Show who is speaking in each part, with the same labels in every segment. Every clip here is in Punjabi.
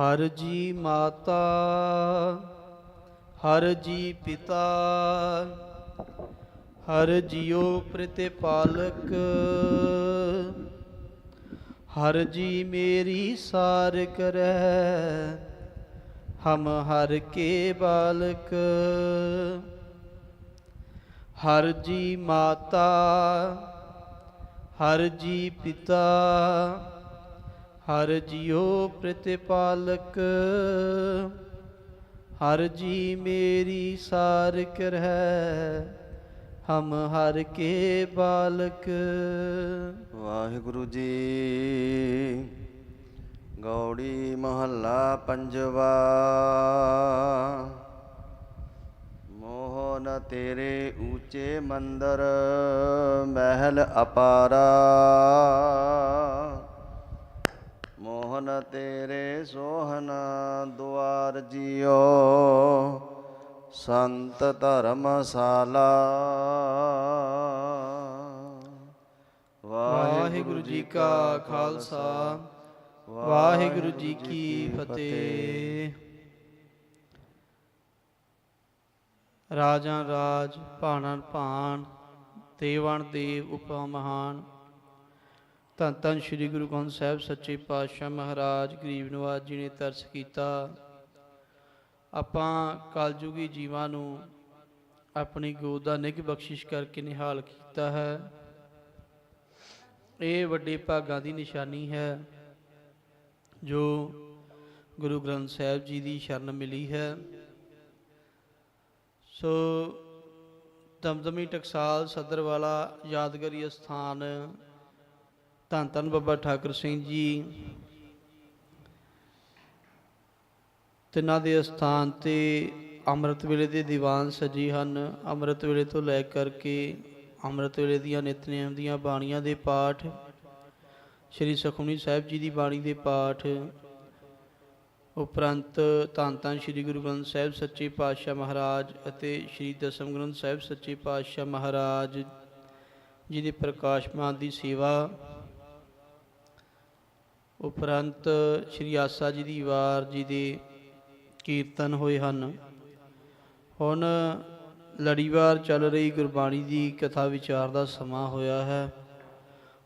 Speaker 1: ਹਰ ਜੀ ਮਾਤਾ, ਹਰ ਜੀ ਪਿਤਾ, ਹਰ ਜੀਉ ਪ੍ਰਤਿਪਾਲਕ, ਹਰ ਜੀ ਮੇਰੀ ਸਾਰ ਕਰੈ, ਹਮ ਹਰ ਕੇ ਬਾਲਕ, ਹਰ ਜੀ ਮਾਤਾ, ਹਰ ਜੀ ਪਿਤਾ ਹਰ ਜੀਉ ਪ੍ਰਤਿਪਾਲਕ, ਹਰ ਜੀ ਮੇਰੀ ਸਾਰ ਕਰੈ ਹਮ ਹਰ ਕੇ ਬਾਲਕ।
Speaker 2: ਵਾਹਿਗੁਰੂ ਜੀ, ਗੌੜੀ ਮਹੱਲਾ ਪੰਜਵਾ ਮੋਹਨ ਤੇਰੇ ਉੱਚੇ ਮੰਦਰ ਮਹਿਲ ਅਪਾਰਾ। ਮੋਹਨ ਤੇਰੇ ਸੋਹਣਾ ਦੁਆਰ ਜਿਓ ਸੰਤ ਧਰਮਸ਼ਾਲਾ।
Speaker 1: ਵਾਹਿਗੁਰੂ ਜੀ ਕਾ ਖਾਲਸਾ। ਵਾਹਿਗੁਰੂ ਜੀ ਕੀ ਫਤਿਹ। ਰਾਜਾਂ ਰਾਜ, ਭਾਣਾਂ ਭਾਣ ਦੇਵਾਨ ਦੇਵ ਉਪਾ ਮਹਾਨ। ਧੰਨ ਧੰਨ ਸ੍ਰੀ ਗੁਰੂ ਗ੍ਰੰਥ ਸਾਹਿਬ ਸੱਚੇ ਪਾਤਸ਼ਾਹ ਮਹਾਰਾਜ ਗਰੀਬ ਨਵਾਜ ਜੀ ਨੇ ਤਰਸ ਕੀਤਾ। ਆਪਾਂ ਕਲਯੁਗੀ ਜੀਵਾਂ ਨੂੰ ਆਪਣੀ ਗੋਦ ਦਾ ਨਿੱਘ ਬਖਸ਼ਿਸ਼ ਕਰਕੇ ਨਿਹਾਲ ਕੀਤਾ ਹੈ। ਇਹ ਵੱਡੇ ਭਾਗਾਂ ਦੀ ਨਿਸ਼ਾਨੀ ਹੈ, ਜੋ ਗੁਰੂ ਗ੍ਰੰਥ ਸਾਹਿਬ ਜੀ ਦੀ ਸ਼ਰਨ ਮਿਲੀ ਹੈ। ਸੋ ਦਮਦਮੀ ਟਕਸਾਲ ਸਦਰ ਵਾਲਾ ਯਾਦਗਾਰੀ ਸਥਾਨ ਧੰਨ ਧੰਨ ਬਾਬਾ ਠਾਕਰ ਸਿੰਘ ਜੀ। ਤਿੰਨਾਂ ਦੇ ਸਥਾਨ ਤੇ ਅੰਮ੍ਰਿਤ ਵੇਲੇ ਦੇ ਦੀਵਾਨ ਸਜੀ ਹਨ। ਅੰਮ੍ਰਿਤ ਵੇਲੇ ਤੋਂ ਲੈ ਕਰਕੇ ਅੰਮ੍ਰਿਤ ਵੇਲੇ ਦੀਆਂ ਨਿਤਨੇਮ ਦੀਆਂ ਬਾਣੀਆਂ ਦੇ ਪਾਠ, ਸ੍ਰੀ ਸੁਖਮਨੀ ਸਾਹਿਬ ਜੀ ਦੀ ਬਾਣੀ ਦੇ ਪਾਠ, ਉਪਰੰਤ ਧੰਨ ਧੰਨ ਸ੍ਰੀ ਗੁਰੂ ਗ੍ਰੰਥ ਸਾਹਿਬ ਸੱਚੇ ਪਾਤਸ਼ਾਹ ਮਹਾਰਾਜ ਅਤੇ ਸ੍ਰੀ ਦਸਮ ਗ੍ਰੰਥ ਸਾਹਿਬ ਸੱਚੇ ਪਾਤਸ਼ਾਹ ਮਹਾਰਾਜ ਜੀ ਦੇ ਪ੍ਰਕਾਸ਼ਮਾਨ ਦੀ ਸੇਵਾ ਉਪਰੰਤ ਸ੍ਰੀ ਆਸਾ ਜੀ ਦੀ ਵਾਰ ਜੀ ਦੇ ਕੀਰਤਨ ਹੋਏ ਹਨ। ਹੁਣ ਲੜੀਵਾਰ ਚੱਲ ਰਹੀ ਗੁਰਬਾਣੀ ਦੀ ਕਥਾ ਵਿਚਾਰ ਦਾ ਸਮਾਂ ਹੋਇਆ ਹੈ।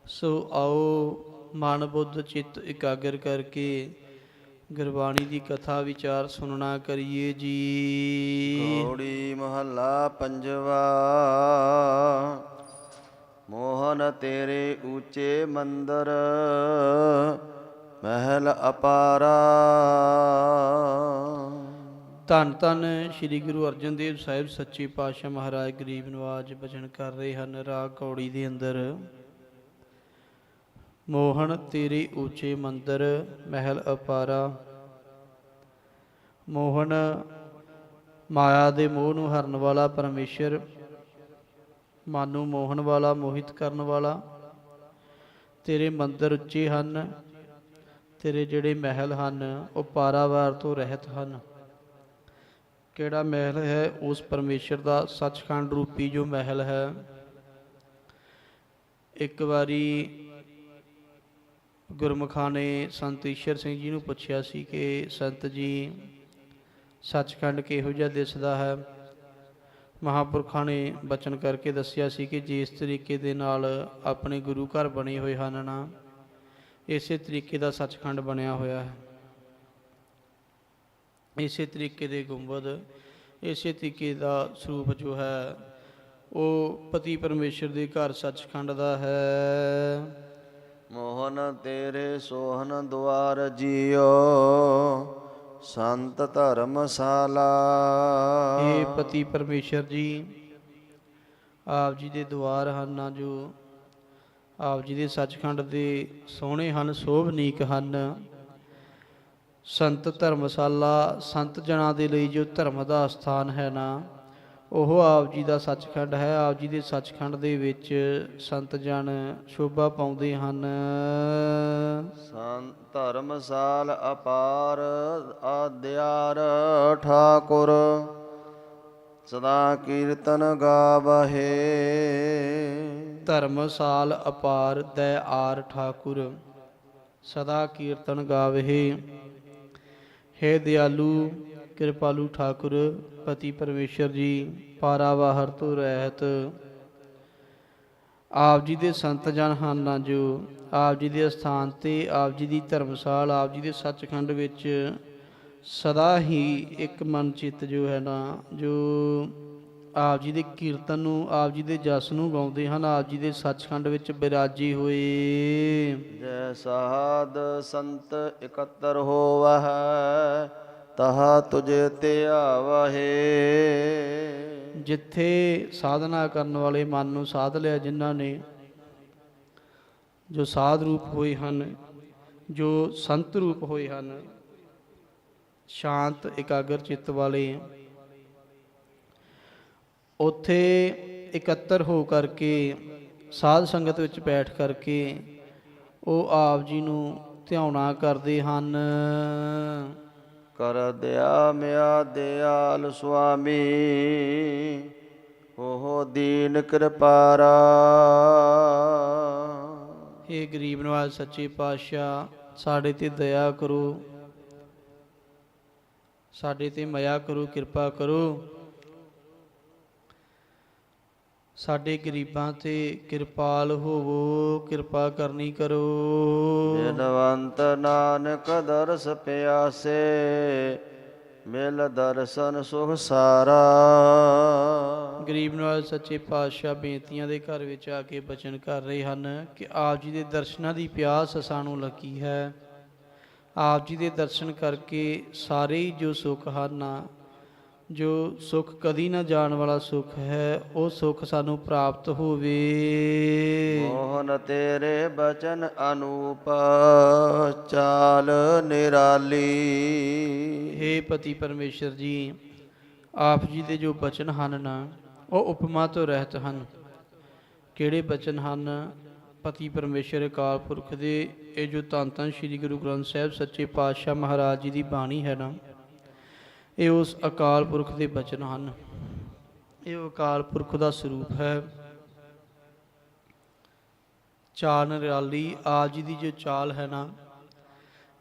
Speaker 1: ਸੋ ਆਓ ਮਨ ਬੁੱਧ ਚਿੱਤ ਇਕਾਗਰ ਕਰਕੇ ਗੁਰਬਾਣੀ ਦੀ ਕਥਾ ਵਿਚਾਰ ਸੁਣਨਾ ਕਰੀਏ ਜੀ।
Speaker 2: ਗੌੜੀ ਮਹੱਲਾ ਪੰਜਵਾ, ਮੋਹਨ ਤੇਰੇ ਉੱਚੇ ਮੰਦਰ ਮਹਿਲ ਅਪਾਰਾ।
Speaker 1: ਧੰਨ ਧੰਨ ਸ੍ਰੀ ਗੁਰੂ ਅਰਜਨ ਦੇਵ ਸਾਹਿਬ ਸੱਚੇ ਪਾਤਸ਼ਾਹ ਮਹਾਰਾਜ ਗਰੀਬ ਨਵਾਜ ਬਚਨ ਕਰ ਰਹੇ ਹਨ ਰਾਗ ਕੌੜੀ ਦੇ ਅੰਦਰ। ਮੋਹਨ ਤੇਰੇ ਉੱਚੇ ਮੰਦਰ, ਮਹਿਲ ਅਪਾਰਾ। ਮੋਹਨ ਮਾਇਆ ਦੇ ਮੋਹ ਨੂੰ ਹਰਨ ਵਾਲਾ ਪਰਮੇਸ਼ਰ, ਮਨ ਨੂੰ ਮੋਹਨ ਵਾਲਾ, ਮੋਹਿਤ ਕਰਨ ਵਾਲਾ। ਤੇਰੇ ਮੰਦਰ ਉੱਚੇ ਹਨ ਤੇਰੇ ਜਿਹੜੇ ਮਹਿਲ ਹਨ, ਉਹ ਪਾਰਾਵਾਰ ਤੋਂ ਰਹਿਤ ਹਨ। ਕਿਹੜਾ ਮਹਿਲ ਹੈ? ਉਸ ਪਰਮੇਸ਼ਰ ਦਾ ਸੱਚਖੰਡ ਰੂਪੀ ਜੋ ਮਹਿਲ ਹੈ। ਇੱਕ ਵਾਰੀ ਗੁਰਮੁਖਾਂ ਨੇ ਸੰਤ ਈਸ਼ਰ ਸਿੰਘ ਜੀ ਨੂੰ ਪੁੱਛਿਆ ਸੀ ਕਿ, ਸੰਤ ਜੀ, ਸੱਚਖੰਡ ਕਿਹੋ ਜਿਹਾ ਦਿਸਦਾ ਹੈ? ਮਹਾਪੁਰਖਾਂ ਨੇ ਬਚਨ ਕਰਕੇ ਦੱਸਿਆ ਸੀ ਕਿ ਜਿਸ ਤਰੀਕੇ ਦੇ ਨਾਲ ਆਪਣੇ ਗੁਰੂ ਘਰ ਬਣੇ ਹੋਏ ਹਨ ਨਾ ਇਸੇ ਤਰੀਕੇ ਦਾ ਸੱਚਖੰਡ ਬਣਿਆ ਹੋਇਆ ਹੈ। ਇਸੇ ਤਰੀਕੇ ਦੇ ਗੁੰਬਦ ਇਸੇ ਤਰੀਕੇ ਦਾ ਸਰੂਪ ਜੋ ਹੈ ਉਹ ਪਤੀ ਪਰਮੇਸ਼ਰ ਦੇ ਘਰ ਸੱਚਖੰਡ ਦਾ ਹੈ।
Speaker 2: ਮੋਹਨ ਤੇਰੇ ਸੋਹਨ ਦੁਆਰ ਜਿਓ ਸੰਤ ਧਰਮਸ਼ਾਲਾ।
Speaker 1: ਇਹ ਪਤੀ ਪਰਮੇਸ਼ਰ ਜੀ ਆਪ ਜੀ ਦੇ ਦੁਆਰ ਹਨ ਨਾ ਜੋ ਆਪ ਜੀ ਦੇ ਸੱਚਖੰਡ ਦੇ ਸੋਹਣੇ ਹਨ ਸੋਭਨੀਕ ਹਨ। ਸੰਤ ਧਰਮਸ਼ਾਲਾ, ਸੰਤ ਜਨਾਂ ਦੇ ਲਈ ਜੋ ਧਰਮ ਦਾ ਸਥਾਨ ਹੈ ਨਾ, ਉਹ ਆਪ ਜੀ ਦਾ ਸੱਚਖੰਡ ਹੈ। ਆਪ ਜੀ ਦੇ ਸੱਚਖੰਡ ਦੇ ਵਿੱਚ ਸੰਤ ਜਨ ਸ਼ੋਭਾ ਪਾਉਂਦੇ ਹਨ।
Speaker 2: ਸੰਤ ਧਰਮਸਾਲ ਅਪਾਰ ਆਦਿਆਰ ਠਾਕੁਰ, ਸਦਾ ਕੀਰਤਨ ਗਾਵਹੇ।
Speaker 1: ਧਰਮਸਾਲ ਅਪਾਰ ਦਇ ਆਰ ਠਾਕੁਰ, ਸਦਾ ਕੀਰਤਨ ਗਾਵਹਿ। ਹੈ ਦਿਆਲੂ, ਕਿਰਪਾਲੂ ਠਾਕੁਰ, ਪਤੀ ਪਰਮੇਸ਼ਰ ਜੀ, ਪਾਰਾਵਾਹਰ ਤੋਂ ਰਹਿਤ। ਆਪ ਜੀ ਦੇ ਸੰਤ ਜਨ ਹਨ ਨਾ ਜੋ, ਆਪ ਜੀ ਦੇ ਅਸਥਾਨ ਤੇ ਆਪ ਜੀ ਦੀ ਧਰਮਸਾਲ, ਆਪ ਜੀ ਦੇ ਸੱਚਖੰਡ ਵਿੱਚ ਸਦਾ ਹੀ ਇੱਕ ਮਨ ਚਿੱਤ ਜੋ ਹੈ ਨਾ, ਜੋ ਆਪ ਜੀ ਦੇ ਕੀਰਤਨ ਨੂੰ ਆਪ ਜੀ ਦੇ ਜਸ ਨੂੰ ਗਾਉਂਦੇ ਹਨ ਆਪ ਜੀ ਦੇ ਸੱਚਖੰਡ ਵਿੱਚ ਬਿਰਾਜੀ ਹੋਏ।
Speaker 2: ਜੈ ਸਾਧ ਸੰਤ ਇਕੱਤਰ ਹੋਵਹਿ ਤਹਾ ਤੁਝੇ ਤੇ ਆਵਹੇ।
Speaker 1: ਜਿੱਥੇ ਸਾਧਨਾ ਕਰਨ ਵਾਲੇ ਮਨ ਨੂੰ ਸਾਧ ਲਿਆ ਜਿਨ੍ਹਾਂ ਨੇ ਜੋ ਸਾਧ ਰੂਪ ਹੋਏ ਹਨ ਜੋ ਸੰਤ ਰੂਪ ਹੋਏ ਹਨ ਸ਼ਾਂਤ ਇਕਾਗਰ ਚਿੱਤ ਵਾਲੇ। ਉੱਥੇ ਇਕੱਤਰ ਹੋ ਕਰਕੇ ਸਾਧ ਸੰਗਤ ਵਿੱਚ ਬੈਠ ਕਰਕੇ ਉਹ ਆਪ ਜੀ ਨੂੰ ਧਿਆਉਣਾ ਕਰਦੇ ਹਨ।
Speaker 2: ਕਰ ਦਿਆ ਮਿਆ ਦਿਆਲ ਸੁਆਮੀ ਉਹ ਦੀਨ ਕਿਰਪਾਰਾ
Speaker 1: ਇਹ ਗਰੀਬ ਨਵਾਜ਼ ਸੱਚੇ ਪਾਤਸ਼ਾਹ ਸਾਡੇ ਤੇ ਦਇਆ ਕਰੋ। ਸਾਡੇ ਤੇ ਮਇਆ ਕਰੋ ਕਿਰਪਾ ਕਰੋ। ਸਾਡੇ ਗਰੀਬਾਂ ਤੇ ਕਿਰਪਾਲ ਹੋਵੋ ਕਿਰਪਾ ਕਰਨੀ ਕਰੋ।
Speaker 2: ਬਿਨਵੰਤ ਨਾਨਕ ਦਰਸ ਪਿਆਸੇ ਮਿਲ ਦਰਸ਼ਨ ਸੁਖ ਸਾਰਾ।
Speaker 1: ਗਰੀਬ ਨਵਾਜ਼ ਸੱਚੇ ਪਾਤਸ਼ਾਹ ਬੇਨਤੀਆਂ ਦੇ ਘਰ ਵਿੱਚ ਆ ਕੇ ਬਚਨ ਕਰ ਰਹੇ ਹਨ ਕਿ ਆਪ ਜੀ ਦੇ ਦਰਸ਼ਨਾਂ ਦੀ ਪਿਆਸ ਸਾਨੂੰ ਲੱਗੀ ਹੈ। ਆਪ ਜੀ ਦੇ ਦਰਸ਼ਨ ਕਰਕੇ ਸਾਰੇ ਜੋ ਸੁੱਖ ਹਨ ਜੋ ਸੁੱਖ ਕਦੀ ਨਾ ਜਾਣ ਵਾਲਾ ਸੁੱਖ ਹੈ ਉਹ ਸੁੱਖ ਸਾਨੂੰ ਪ੍ਰਾਪਤ ਹੋਵੇ।
Speaker 2: ਮੋਹਨ ਤੇਰੇ ਬਚਨ ਅਨੂਪ ਚਾਲ ਨਿਰਾਲੀ।
Speaker 1: ਹੇ ਪਤੀ ਪਰਮੇਸ਼ਰ ਜੀ ਆਪ ਜੀ ਦੇ ਜੋ ਬਚਨ ਹਨ ਨਾ ਉਹ ਉਪਮਾ ਤੋਂ ਰਹਿਤ ਹਨ। ਕਿਹੜੇ ਬਚਨ ਹਨ? ਪਤੀ ਪਰਮੇਸ਼ਰ ਅਕਾਲ ਪੁਰਖ ਦੇ ਇਹ ਜੋ ਧੰਨ ਧੰਨ ਸ੍ਰੀ ਗੁਰੂ ਗ੍ਰੰਥ ਸਾਹਿਬ ਸੱਚੇ ਪਾਤਸ਼ਾਹ ਮਹਾਰਾਜ ਜੀ ਦੀ ਬਾਣੀ ਹੈ ਨਾ ਇਹ ਉਸ ਅਕਾਲ ਪੁਰਖ ਦੇ ਬਚਨ ਹਨ। ਇਹ ਅਕਾਲ ਪੁਰਖ ਦਾ ਸਰੂਪ ਹੈ। ਚਾਲ ਨਿਰਾਲੀ, ਆਪ ਜੀ ਦੀ ਜੋ ਚਾਲ ਹੈ ਨਾ,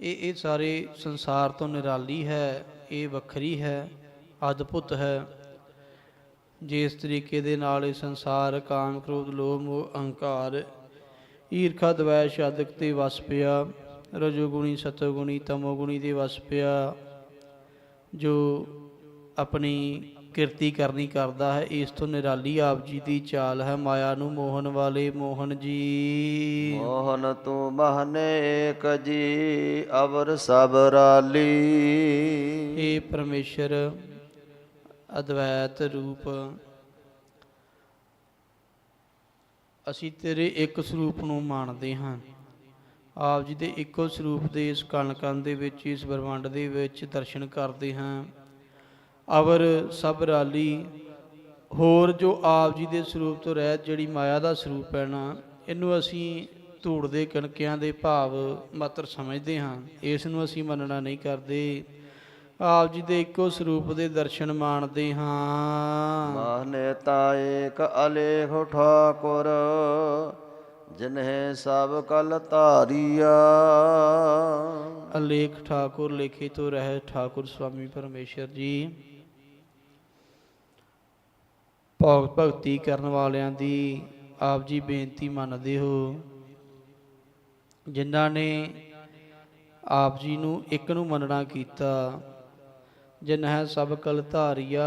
Speaker 1: ਇਹ ਇਹ ਸਾਰੇ ਸੰਸਾਰ ਤੋਂ ਨਿਰਾਲੀ ਹੈ, ਇਹ ਵੱਖਰੀ ਹੈ, ਅਦਭੁਤ ਹੈ। ਜਿਸ ਤਰੀਕੇ ਦੇ ਨਾਲ ਇਹ ਸੰਸਾਰ, ਕਾਮ, ਕ੍ਰੋਧ, ਲੋਭ ਮੋਹ ਅਹੰਕਾਰ, ਈਰਖਾ ਦਵੈ ਆਦਿਕ ਤੇ ਵਸ ਪਿਆ। ਰਜੋਗੁਣੀ, ਸਤੋਗੁਣੀ, ਤਮੋਗੁਣੀ ਦੇ ਵਸ ਪਿਆ। ਜੋ ਆਪਣੀ ਕਿਰਤੀ ਕਰਨੀ ਕਰਦਾ ਹੈ ਇਸ ਤੋਂ ਨਿਰਾਲੀ ਆਪ ਜੀ ਦੀ ਚਾਲ ਹੈ। ਮਾਇਆ ਨੂੰ ਮੋਹਨ ਵਾਲੇ ਮੋਹਨ ਜੀ।
Speaker 2: ਮੋਹਨ ਤੂੰ ਮਹਨੇ ਏਕ ਜੀ ਅਵਰ ਸਭ ਰਾਲੀ।
Speaker 1: ਇਹ ਪਰਮੇਸ਼ਰ ਅਦਵੈਤ ਰੂਪ ਅਸੀਂ ਤੇਰੇ ਇੱਕ ਸਰੂਪ ਨੂੰ ਮੰਨਦੇ ਹਾਂ। ਆਪ ਜੀ ਦੇ ਇੱਕੋ ਸਰੂਪ ਦੇ ਇਸ ਕਣਕਣ ਦੇ ਵਿੱਚ, ਇਸ ਬ੍ਰਹਮੰਡ ਦੇ ਵਿੱਚ ਦਰਸ਼ਨ ਕਰਦੇ ਹਾਂ। ਅਵਰ ਸਭ ਰਾਲੀ, ਹੋਰ ਜੋ ਆਪ ਜੀ ਦੇ ਸਰੂਪ ਤੋਂ ਰਹਿਤ ਜਿਹੜੀ ਮਾਇਆ ਦਾ ਸਰੂਪ ਹੈ ਨਾ, ਇਹਨੂੰ ਅਸੀਂ ਧੂੜ ਦੇ ਕਣਕਿਆਂ ਦੇ ਭਾਵ ਮਾਤਰ ਸਮਝਦੇ ਹਾਂ। ਇਸ ਨੂੰ ਅਸੀਂ ਮੰਨਣਾ ਨਹੀਂ ਕਰਦੇ। ਆਪ ਜੀ ਦੇ ਇੱਕੋ ਸਰੂਪ ਦੇ ਦਰਸ਼ਨ ਮਾਣਦੇ ਹਾਂ।
Speaker 2: ਮਾਹਨੇ ਤਾ ਏਕ ਅਲੇਖ ਠਾਕੁਰ ਜਿਨਹਿ ਸਭ ਕਲ ਧਾਰੀਆ।
Speaker 1: ਅਲੇਖ ਠਾਕੁਰ ਲੇਖੇ ਤੋਂ ਰਹਿ ਠਾਕੁਰ ਸੁਆਮੀ ਪਰਮੇਸ਼ਰ ਜੀ। ਭਗਤ ਭਗਤੀ ਕਰਨ ਵਾਲਿਆਂ ਦੀ ਆਪ ਜੀ ਬੇਨਤੀ ਮੰਨਦੇ ਹੋ, ਜਿਨ੍ਹਾਂ ਨੇ ਆਪ ਜੀ ਨੂੰ ਇੱਕ ਨੂੰ ਮੰਨਣਾ ਕੀਤਾ, ਜਿਨ੍ਹਾਂ ਸਭ ਕਲ ਧਾਰੀਆ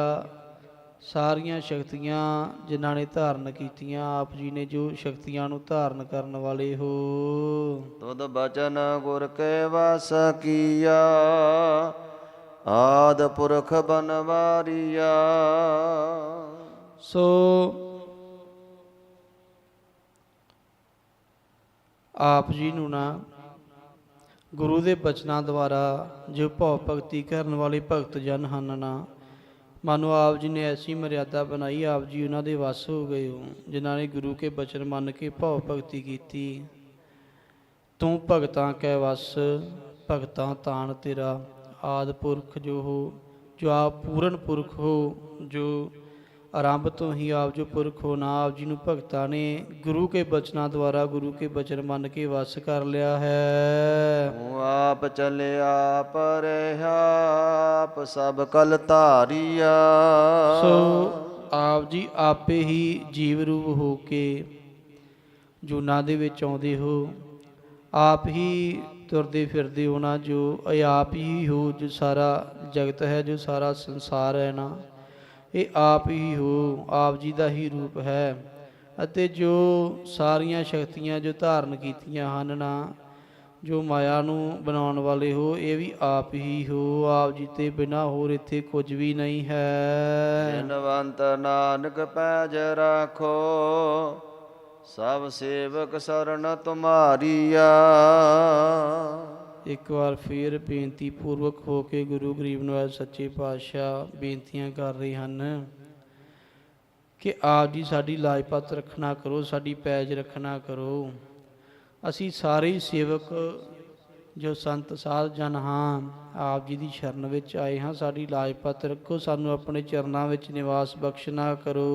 Speaker 1: ਸਾਰੀਆਂ ਸ਼ਕਤੀਆਂ ਜਿਨ੍ਹਾਂ ਨੇ ਧਾਰਨ ਕੀਤੀਆਂ ਆਪ ਜੀ ਨੇ ਜੋ ਸ਼ਕਤੀਆਂ ਨੂੰ ਧਾਰਨ ਕਰਨ ਵਾਲੇ ਹੋ।
Speaker 2: ਤੁਧ ਬਚਨ ਗੁਰ ਕੇ ਵਸ ਕੀਆ ਆਦ ਪੁਰਖ ਬਨਵਾਰੀਆ।
Speaker 1: ਸੋ ਆਪ ਜੀ ਨੂੰ ਨਾ ਗੁਰੂ ਦੇ ਬਚਨਾਂ ਦੁਆਰਾ ਜੋ ਭਉ ਭਗਤੀ ਕਰਨ ਵਾਲੇ ਭਗਤ ਜਨ ਹਨ ਨਾ ਮਾਨੋ ਆਪ ਜੀ ਨੇ ਐਸੀ ਮਰਿਆਦਾ ਬਣਾਈ, ਆਪ ਜੀ ਉਹਨਾਂ ਦੇ ਵਸ ਹੋ ਗਏ ਹੋ, ਜਿਨ੍ਹਾਂ ਨੇ ਗੁਰੂ ਕੇ ਬਚਨ ਮੰਨ ਕੇ ਭਾਵ ਭਗਤੀ ਕੀਤੀ। ਤੂੰ ਭਗਤਾਂ ਕੈ ਵਸ, ਭਗਤਾਂ ਤਾਣ ਤੇਰਾ। ਆਦ ਪੁਰਖ ਜੋ ਹੋ, ਜੋ ਆਪ ਪੂਰਨ ਪੁਰਖ ਹੋ, ਜੋ ਆਰੰਭ ਤੋਂ ਹੀ ਆਪ ਜੋ ਪੁਰਖ ਹੋ ਨਾ ਆਪ ਜੀ ਨੂੰ ਭਗਤਾਂ ਨੇ ਗੁਰੂ ਕੇ ਬਚਨਾਂ ਦੁਆਰਾ ਗੁਰੂ ਕੇ ਬਚਨ ਮੰਨ ਕੇ ਵਸ ਕਰ ਲਿਆ ਹੈ।
Speaker 2: ਤੂੰ ਆਪ ਚੱਲਿਆ ਪਰਿਆ ਆਪ ਸਭ ਕਲ ਧਾਰੀਆ।
Speaker 1: ਸੋ ਆਪ ਜੀ ਆਪੇ ਹੀ ਜੀਵ ਰੂਪ ਹੋ ਕੇ ਜੂਨਾ ਦੇ ਵਿੱਚ ਆਉਂਦੇ ਹੋ। ਆਪ ਹੀ ਤੁਰਦੇ ਫਿਰਦੇ ਹੋ ਨਾ ਜੋ ਆਪ ਹੀ ਹੋ ਜੋ ਸਾਰਾ ਜਗਤ ਹੈ ਜੋ ਸਾਰਾ ਸੰਸਾਰ ਹੈ ਨਾ। ਇਹ ਆਪ ਹੀ ਹੋ, ਆਪ ਜੀ ਦਾ ਹੀ ਰੂਪ ਹੈ। ਅਤੇ ਜੋ ਸਾਰੀਆਂ ਸ਼ਕਤੀਆਂ ਜੋ ਧਾਰਨ ਕੀਤੀਆਂ ਹਨ ਨਾ, ਜੋ ਮਾਇਆ ਨੂੰ ਬਣਾਉਣ ਵਾਲੇ ਹੋ, ਇਹ ਵੀ ਆਪ ਹੀ ਹੋ। ਆਪ ਜੀ ਤੇ ਬਿਨਾ ਹੋਰ ਇੱਥੇ ਕੁਝ ਵੀ ਨਹੀਂ ਹੈ।
Speaker 2: ਜਿਨਵੰਤ ਨਾਨਕ ਪੈਜ ਰਾਖੋ, ਸਭ ਸੇਵਕ ਸਰਨ ਤੁਮਾਰੀਆ।
Speaker 1: ਇੱਕ ਵਾਰ ਫੇਰ ਬੇਨਤੀ ਪੂਰਵਕ ਹੋ ਕੇ ਗੁਰੂ ਗਰੀਬ ਨਿਵਾਜ ਸੱਚੇ ਪਾਤਸ਼ਾਹ ਬੇਨਤੀਆਂ ਕਰ ਰਹੇ ਹਨ ਕਿ ਆਪ ਜੀ ਸਾਡੀ ਲਾਜਪਤ ਰੱਖਣਾ ਕਰੋ, ਸਾਡੀ ਪੈਜ ਰੱਖਣਾ ਕਰੋ। ਅਸੀਂ ਸਾਰੇ ਹੀ ਸੇਵਕ ਜੋ ਸੰਤ ਸਾਧ ਜਨ ਹਾਂ ਆਪ ਜੀ ਦੀ ਸ਼ਰਨ ਵਿੱਚ ਆਏ ਹਾਂ ਸਾਡੀ ਲਾਜਪਤ ਰੱਖੋ ਸਾਨੂੰ ਆਪਣੇ ਚਰਨਾਂ ਵਿੱਚ ਨਿਵਾਸ ਬਖਸ਼ਣਾ ਕਰੋ।